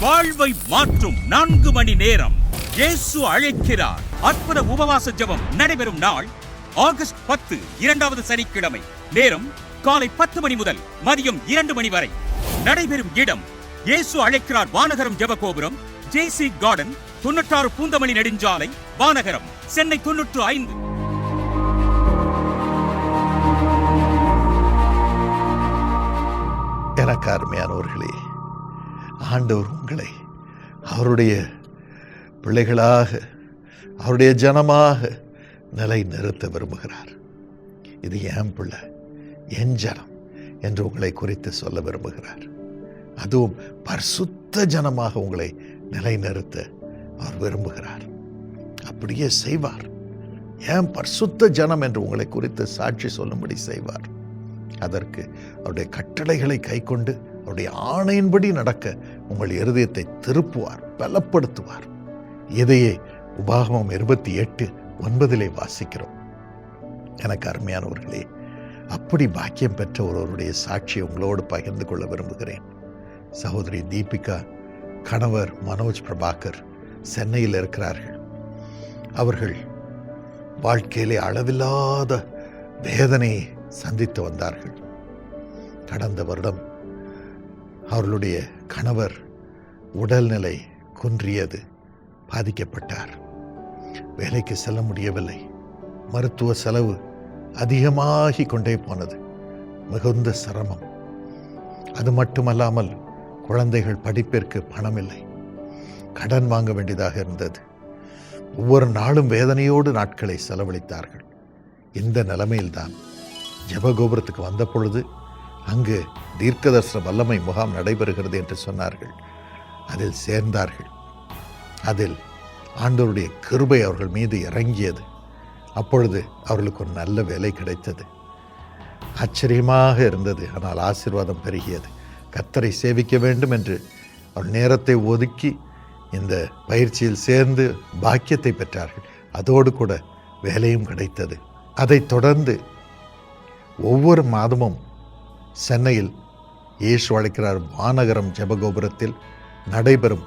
வாழ்வை மாற்றும் நான்கு மணி நேரம் இயேசு அழைக்கிறார். அற்புத உபவாச ஜெபம் நடைபெறும் நாள் ஆகஸ்ட் பத்து இரண்டாவது சனிக்கிழமை. நேரம் காலை பத்து மணி முதல் மதியம் இரண்டு மணி வரை. நடைபெறும் இடம் இயேசு அழைக்கிறார் வானகரம் ஜெப கோபுரம் ஜேசி கார்டன் தொண்ணூற்றாறு பூந்தமணி நெடுஞ்சாலை வானகரம் சென்னை தொன்னூற்று ஐந்து. எனக்கு அருமையானவர்களே ஆண்டவர் உங்களை அவருடைய பிள்ளைகளாக அவருடைய ஜனமாக நிலை நிறுத்த விரும்புகிறார். இது என் பிள்ளை என் ஜனம் என்று உங்களை குறித்து சொல்ல விரும்புகிறார். அதுவும் பரிசுத்த ஜனமாக உங்களை நிலைநிறுத்த அவர் விரும்புகிறார். அப்படியே செய்வார். ஏன் பரிசுத்த ஜனம் என்று உங்களை குறித்து சாட்சி சொல்லும்படி செய்வார். அதற்கு அவருடைய கட்டளைகளை கைக்கொண்டு அவருடைய ஆணையின்படி நடக்க உங்கள் இருதயத்தை திருப்புவார் பலப்படுத்துவார். இதையே உபாகமம் இருபத்தி எட்டு ஒன்பதிலே வாசிக்கிறோம். எனக்கு அருமையானவர்களே அப்படி பாக்கியம் பெற்ற ஒருவருடைய சாட்சியை உங்களோடு பகிர்ந்து கொள்ள விரும்புகிறேன். சகோதரி தீபிகா கணவர் மனோஜ் பிரபாகர் சென்னையில் இருக்கிறார்கள். அவர்கள் வாழ்க்கையிலே அளவில்லாத வேதனையை சந்தித்து வந்தார்கள். கடந்த வருடம் அவர்களுடைய கணவர் உடல்நிலை குன்றியது பாதிக்கப்பட்டார். வேலைக்கு செல்ல முடியவில்லை. மருத்துவ செலவு அதிகமாகி கொண்டே போனது. மிகுந்த சிரமம். அது மட்டுமல்லாமல் குழந்தைகள் படிப்பிற்கு பணம் இல்லை கடன் வாங்க வேண்டியதாக இருந்தது. ஒவ்வொரு நாளும் வேதனையோடு நாட்களை செலவழித்தார்கள். இந்த நிலைமையில்தான் ஜபகோபுரத்துக்கு வந்த பொழுது அங்கு தீர்க்கதர்சன வல்லமை முகாம் நடைபெறுகிறது என்று சொன்னார்கள். அதில் சேர்ந்தார்கள். அதில் ஆண்டவருடைய கிருபை அவர்கள் மீது இறங்கியது. அப்பொழுது அவர்களுக்கு ஒரு நல்ல வேலை கிடைத்தது. ஆச்சரியமாக இருந்தது. ஆனால் ஆசீர்வாதம் பெருகியது. கத்தரை சேவிக்க வேண்டும் என்று அவர் நேரத்தை ஒதுக்கி இந்த பயிற்சியில் சேர்ந்து பாக்கியத்தை பெற்றார்கள். அதோடு கூட வேலையும் கிடைத்தது. அதைத் தொடர்ந்து ஒவ்வொரு மாதமும் சென்னையில் இயேசு அழைக்கிறார் மாநகரம் ஜெபகோபுரத்தில் நடைபெறும்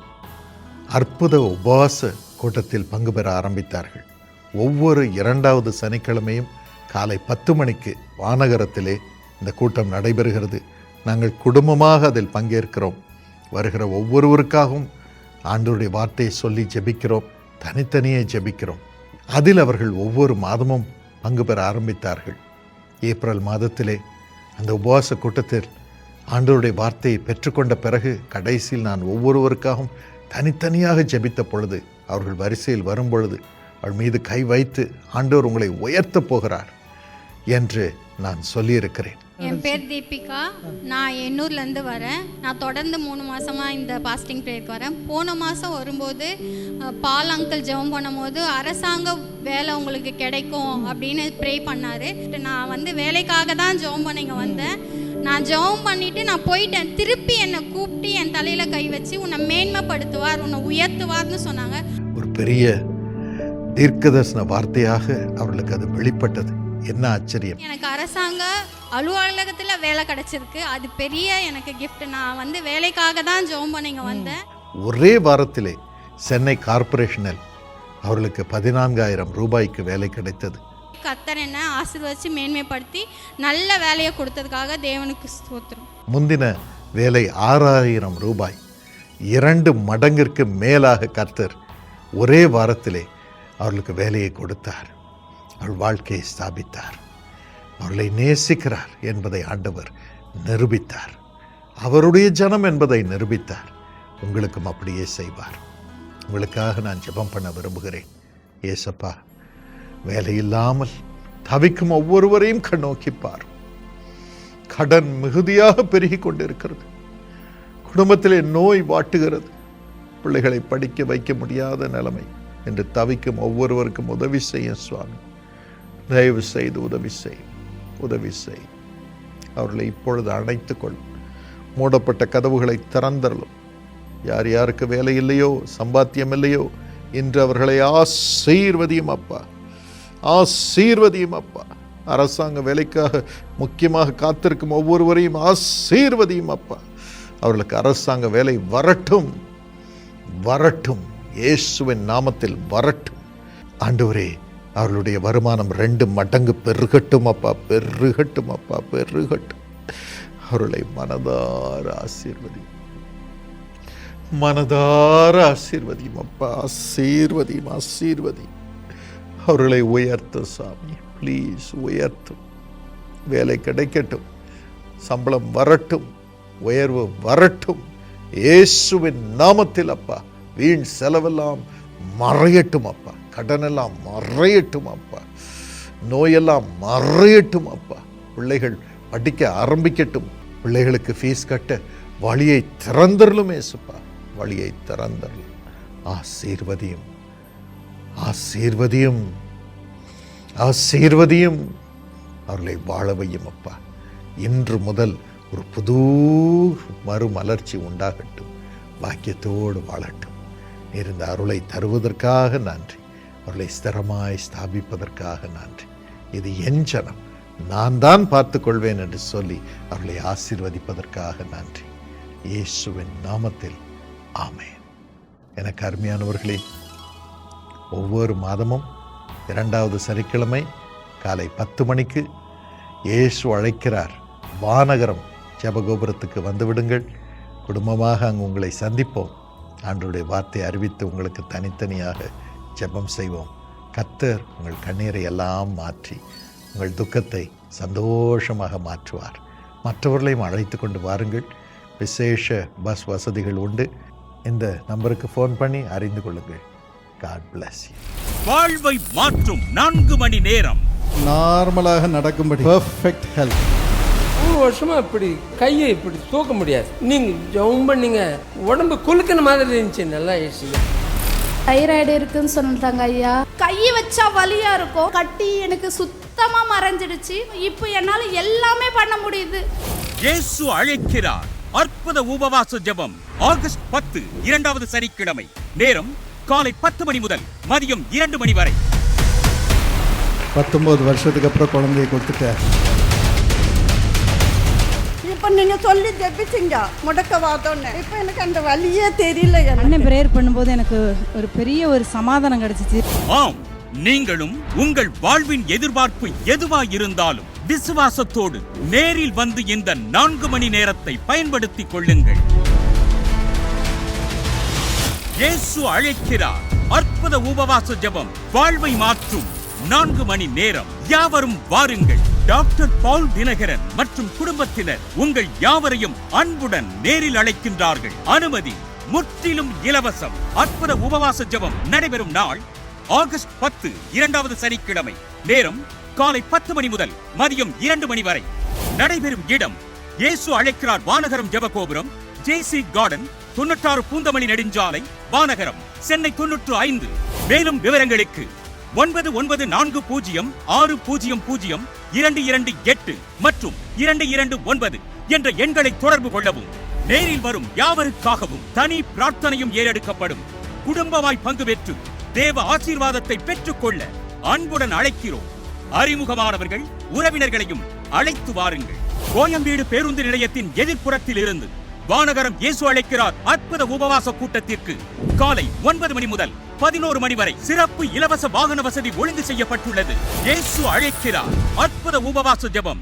அற்புத உபவாச கூட்டத்தில் பங்கு பெற ஆரம்பித்தார்கள். ஒவ்வொரு இரண்டாவது சனிக்கிழமையும் காலை பத்து மணிக்கு வானகரத்திலே இந்த கூட்டம் நடைபெறுகிறது. நாங்கள் குடும்பமாக அதில் பங்கேற்கிறோம். வருகிற ஒவ்வொருவருக்காகவும் ஆண்டோருடைய வார்த்தையை சொல்லி ஜெபிக்கிறோம். தனித்தனியே ஜெபிக்கிறோம். அதில் அவர்கள் ஒவ்வொரு மாதமும் பங்கு பெற ஆரம்பித்தார்கள். ஏப்ரல் மாதத்திலே அந்த உபவாச கூட்டத்தில் ஆண்டவருடைய வார்த்தையை பெற்றுக்கொண்ட பிறகு கடைசியில் நான் ஒவ்வொருவருக்காகவும் தனித்தனியாக ஜெபித்த பொழுது அவர்கள் வரிசையில் வரும் பொழுது அவள் மீது கை வைத்து ஆண்டவர் உங்களை உயர்த்தப் போகிறார் என்று நான் சொல்லியிருக்கிறேன். என் பேர் தீபிகா. நான் எண்ணூர்லேருந்து வரேன். நான் தொடர்ந்து மூணு மாதமாக இந்த பாஸ்டிங் ப்ரேயருக்கு வரேன். போன மாதம் வரும்போது பால் அங்கிள் ஜெபம் பண்ணும்போது அரசாங்க வேலை உங்களுக்கு கிடைக்கும் அப்படின்னு ப்ரே பண்ணார். நான் வந்து வேலைக்காக தான் ஜெபம் பண்ண இங்கே வந்தேன். நான் ஜெபம் பண்ணிவிட்டு நான் போயிட்டேன். திருப்பி என்னை கூப்பிட்டு என் தலையில் கை வச்சு உன்னை மேன்மைப்படுத்துவார் உன்னை உயர்த்துவார்னு சொன்னாங்க. ஒரு பெரிய தீர்க்கதர்சன வார்த்தையாக அவர்களுக்கு அது வெளிப்பட்டது. என்ன ஆச்சரியம். எனக்கு அரசாங்க அலுவலகத்தில் வேலை கிடைச்சிருக்கு. அது பெரிய எனக்கு gift. நான் வந்து வேலைக்காக தான் ஜெபம் பண்ண இங்கே வந்தேன். ஒரே வாரத்திலே சென்னை கார்ப்பரேஷனில் அவர்களுக்கு பதினான்காயிரம் ரூபாய்க்கு வேலை கிடைத்தது. கத்தர் என்ன ஆசீர்வதிச்சு மேன்மைப்படுத்தி நல்ல வேலையை கொடுத்ததுக்காக தேவனுக்கு ஸ்தோத்திரம். முந்தின வேலை ஆறாயிரம் ரூபாய். இரண்டு மடங்கிற்கு மேலாக கர்த்தர் ஒரே வாரத்திலே அவர்களுக்கு வேலையை கொடுத்தார். அவள் வாழ்க்கையை ஸ்தாபித்தார். அவர்களை நேசிக்கிறார் என்பதை ஆண்டவர் நிரூபித்தார். அவருடைய ஜனம் என்பதை நிரூபித்தார். உங்களுக்கும் அப்படியே செய்வார். உங்களுக்காக நான் ஜெபம் பண்ண விரும்புகிறேன். ஏசப்பா வேலையில்லாமல் தவிக்கும் ஒவ்வொருவரையும் கண்ணோக்கி பார். கடன் மிகுதியாக பெருகி கொண்டிருக்கிறது. குடும்பத்திலே நோய் வாட்டுகிறது. பிள்ளைகளை படிக்க வைக்க முடியாத நிலைமை. என்று தவிக்கும் ஒவ்வொருவருக்கும் உதவி செய்யும் சுவாமி. தயவு செய்து உதவி செய் உதவி செய். அவர்களை இப்பொழுது அணைத்துக்கொள். மூடப்பட்ட கதவுகளை திறந்தரலும். யார் யாருக்கு வேலை இல்லையோ சம்பாத்தியம் இல்லையோ இன்று அவர்களை ஆசீர்வதியும் அப்பா. ஆசீர்வதியும் அப்பா. அரசாங்க வேலைக்காக முக்கியமாக காத்திருக்கும் ஒவ்வொருவரையும் ஆசீர்வதியும் அப்பா. அவர்களுக்கு அரசாங்க வேலை வரட்டும். வரட்டும். இயேசுவின் நாமத்தில் வரட்டும். ஆண்டவரே அவர்களுடைய வருமானம் ரெண்டு மடங்கு பெருகட்டும் அப்பா. பெருகட்டும் அப்பா. பெருகட்டும். அவர்களை மனதார ஆசீர்வதி. மனதார ஆசீர்வதியும் அப்பா ஆசீர்வதியும் ஆசீர்வதியும். அவர்களை உயர்த்தும் சாமி ப்ளீஸ் உயர்த்தும். வேலை கிடைக்கட்டும் சம்பளம் வரட்டும் உயர்வு வரட்டும். இயேசுவின் நாமத்தில் அப்பா வீண் செலவெல்லாம் மறையட்டும் அப்பா. கடனெல்லாம் மறையட்டும் அப்பா. நோயெல்லாம் மறையட்டும் அப்பா. பிள்ளைகள் படிக்க ஆரம்பிக்கட்டும். பிள்ளைகளுக்கு ஃபீஸ் கட்ட வழியை திறந்தரலும் ஏசுப்பா வழியை திறந்தல் ஆசீர்வதியும் ஆசீர்வதியும் ஆசீர்வதியும் அவர்களை வாழ வையும் அப்பா. இன்று முதல் ஒரு புது மறுமலர்ச்சி உண்டாகட்டும். பாக்கியத்தோடு வாழட்டும். இருந்த அருளை தருவதற்காக நன்றி. அவர்களை ஸ்திரமாய் ஸ்தாபிப்பதற்காக நன்றி. இது என் ஜனம். நான் தான் பார்த்துக் கொள்வேன் என்று சொல்லி அவர்களை ஆசீர்வதிப்பதற்காக நன்றி. இயேசுவின் நாமத்தில் ஆமே எனக்கு அருமையானவர்களே ஒவ்வொரு மாதமும் இரண்டாவது சனிக்கிழமை காலை பத்து மணிக்கு இயேசு அழைக்கிறார். வானகரம் ஜபகோபுரத்துக்கு வந்துவிடுங்கள். குடும்பமாக அங்கு உங்களை சந்திப்போம். ஆண்டுடைய வார்த்தை அறிவித்து உங்களுக்கு தனித்தனியாக ஜெபம் செய்வோம். கத்தர் உங்கள் கண்ணீரை எல்லாம் மாற்றி உங்கள் துக்கத்தை சந்தோஷமாக மாற்றுவார். மற்றவர்களையும் அழைத்து கொண்டு வாருங்கள். விசேஷ பஸ் வசதிகள் உண்டு. இந்த நம்பருக்கு ஃபோன் பண்ணி அறிந்து கொள்ளுங்கள். God bless you. வாழ்வை மாற்றும் நான்கு மணி நேரம். நார்மலாக நடக்கும்படி. பெர்ஃபெக்ட் ஹெல்த் மூணு வருஷமா இப்படி கையை இப்படி தூக்க முடியாது. நீங்க ஜவுன் பண்ணீங்க. உடம்பு குலுக்கின மாதிரி இருந்துச்சு. நல்லா ஏசிங்க தைராய்டு இருக்குன்னு சொல்லிட்டாங்க ஐயா. கை வச்சா வலியா இருக்கும். கட்டி எனக்கு சுத்தமா மறைஞ்சிடுச்சு. இப்போ என்னால எல்லாமே பண்ண முடியுது. இயேசு அழைக்கிறார். அற்புத உபவாச ஜெபம் ஆகஸ்ட் பத்து இரண்டாவது சனிக்கிழமை. நேரம் காலை பத்து மணி முதல் மதியம் இரண்டு மணி வரை. பத்தொம்போது வருஷத்துக்கு அப்புறம் குழந்தைய கொடுத்துட்டேன் இப்போ நீங்க சொல்லி ஜெபிச்சிங்க முடக்க வாதம்னு. இப்போ எனக்கு அந்த வழியே தெரியல அண்ணன் பிரேயர் பண்ணும்போது எனக்கு ஒரு பெரிய ஒரு சமாதானம் கிடைச்சிச்சு. ஆம் நீங்களும் உங்கள் வாழ்வின் எதிர்பார்ப்பு எதுவா இருந்தாலும் விசுவாசத்தோடு நேரில் வந்து இந்த நான்கு மணி நேரத்தை பயன்படுத்திக் கொள்ளுங்கள். இயேசு அழைக்கிறார். அற்புத உபவாச ஜெபம் வாழ்வை மாற்றும் நான்கு மணி நேரம். யாவரும் வாருங்கள். டாக்டர் பால் தினகரன் மற்றும் குடும்பத்தினர் உங்கள் யாவரையும் அன்புடன் நேரில் அழைக்கின்றார்கள். அனுமதி முற்றிலும் இலவசம். அற்புத உபவாச ஜெபம் நடைபெறும் நாள் ஆகஸ்ட் பத்து இரண்டாவது சனிக்கிழமை. நேரம் காலை பத்து மணி முதல் மதியம் இரண்டு மணி வரை நடைபெறும் இடம் இயேசு அழைக்கிறார் வானகரம் ஜெபகோபுரம் ஜேசி கார்டன் தொண்ணூற்றாறு பூந்தமணி நெடுஞ்சாலை வானகரம் சென்னை தொண்ணூற்று ஐந்து. மேலும் விவரங்களுக்கு ஒன்பது ஒன்பது நான்கு பூஜ்ஜியம் ஆறு பூஜ்ஜியம் பூஜ்ஜியம் இரண்டு இரண்டு எட்டு மற்றும் இரண்டு இரண்டு ஒன்பது என்ற எண்களை தொடர்பு கொள்ளவும் நேரில் வரும் யாவருக்காகவும் தனி பிரார்த்தனையும் ஏறெடுக்கப்படும். குடும்பமாய் பங்கு பெற்று தேவ ஆசீர்வாதத்தை பெற்றுக்கொள்ள அன்புடன் அழைக்கிறோம். அறிமுகமானவர்கள் உறவினர்களையும் அழைத்து வாருங்கள். கோயம்பேடு பேருந்து நிலையத்தின் எதிர்ப்புறத்தில் இருந்து வானகரம் இயேசு அழைக்கிறார் அற்புத உபவாச கூட்டத்திற்கு. காலை ஒன்பது மணி முதல் பதினோரு மணி வரை சிறப்பு இலவச வாகன வசதி ஒழுங்கு செய்யப்பட்டுள்ளது. இயேசு அழைக்கிறார் அற்புத உபவாச ஜெபம்.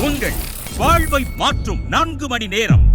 உங்கள் வாழ்வை மாற்றும் நான்கு மணி நேரம்.